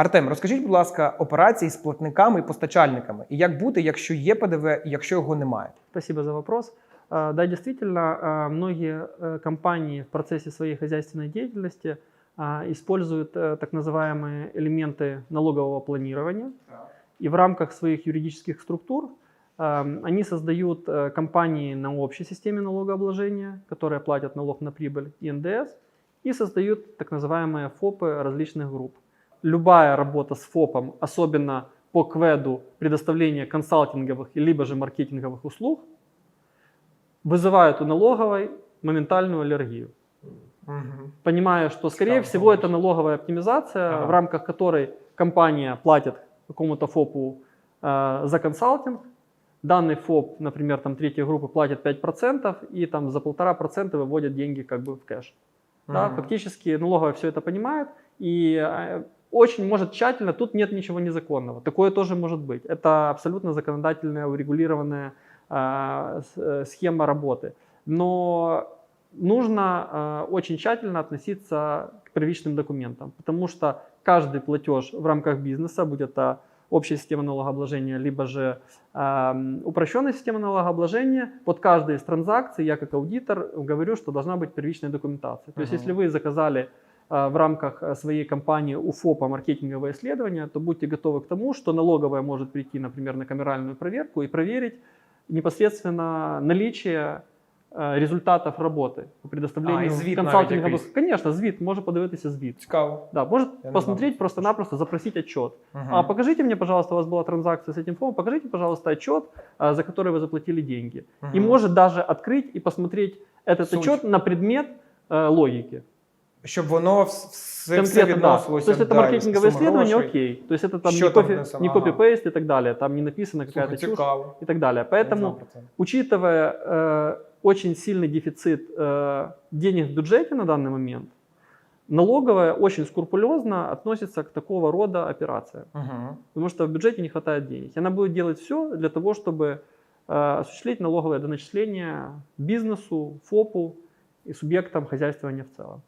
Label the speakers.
Speaker 1: Артем, розкажіть, будь ласка, операції з платниками і постачальниками, і як бути, якщо є ПДВ, і якщо його немає?
Speaker 2: Спасибо за вопрос. А, Да, действительно, а, многие э, компании в процессе своей хозяйственной деятельности а, используют э, так называемые элементы налогового планирования. И в рамках своих юридических структур ам, они создают э, компании на общей системе налогообложения, которые платят налог на прибыль и НДС, и создают так называемые ФОПы различных групп. Любая работа с ФОПом, особенно по кведу предоставления консалтинговых либо же маркетинговых услуг, вызывает у налоговой моментальную аллергию.
Speaker 1: Угу.
Speaker 2: Понимая, что, скорее
Speaker 1: Цікаво,
Speaker 2: всего,
Speaker 1: конечно.
Speaker 2: это налоговая оптимизация,
Speaker 1: Ага.
Speaker 2: в рамках которой компания платит какому-то ФОПу э, за консалтинг. Данный ФОП, например, там третьей группы платит 5%, и там за полтора процента выводит деньги как бы в кэш. Да, фактически налоговая все это понимает и э, очень может тщательно, тут нет ничего незаконного. Такое тоже может быть. Это абсолютно законодательная, урегулированная э, с- э, схема работы. Но нужно э, очень тщательно относиться к первичным документам, потому что каждый платеж в рамках бизнеса, будь это общая система налогообложения, либо же эм, упрощенная система налогообложения, под каждой из транзакций я как аудитор говорю, что должна быть первичная документация. То есть
Speaker 1: Мгм.
Speaker 2: если вы заказали э, в рамках э, своей компании УФОПа маркетинговое исследование, то будьте готовы к тому, что налоговая может прийти, например, на камеральную проверку и проверить непосредственно наличие э, результатов работы по предоставлению
Speaker 1: А, і звіт навіть
Speaker 2: консалтингових.
Speaker 1: якийсь.
Speaker 2: Конечно, звіт, може подивитися звіт.
Speaker 1: Цікаво.
Speaker 2: Да, может
Speaker 1: Я не
Speaker 2: посмотреть,
Speaker 1: знал.
Speaker 2: просто-напросто запросить отчет.
Speaker 1: Мгм.
Speaker 2: А покажите мне, пожалуйста, у вас была транзакция с этим фондом, покажите, пожалуйста, отчет, а, за который вы заплатили деньги. И
Speaker 1: Мгм.
Speaker 2: может даже открыть и посмотреть этот
Speaker 1: Суть.
Speaker 2: отчет на предмет э, логики.
Speaker 1: Щоб воно вс- все, все
Speaker 2: Конкретно, да.
Speaker 1: відносилося.
Speaker 2: То есть это
Speaker 1: да,
Speaker 2: маркетинговое исследование, окей. То есть это там
Speaker 1: Що
Speaker 2: не,
Speaker 1: там написано?
Speaker 2: не
Speaker 1: Ага.
Speaker 2: и так далее, там не написано какая-то чушь
Speaker 1: цікаво.
Speaker 2: и так далее. Поэтому, учитывая э, очень сильный дефицит э, денег в бюджете на данный момент, налоговая очень скрупулезно относится к такого рода операциям.
Speaker 1: Мгм.
Speaker 2: Потому что в бюджете не хватает денег. И она будет делать все для того, чтобы э, осуществить налоговое доначисление бизнесу, ФОПу и субъектам хозяйствования в целом.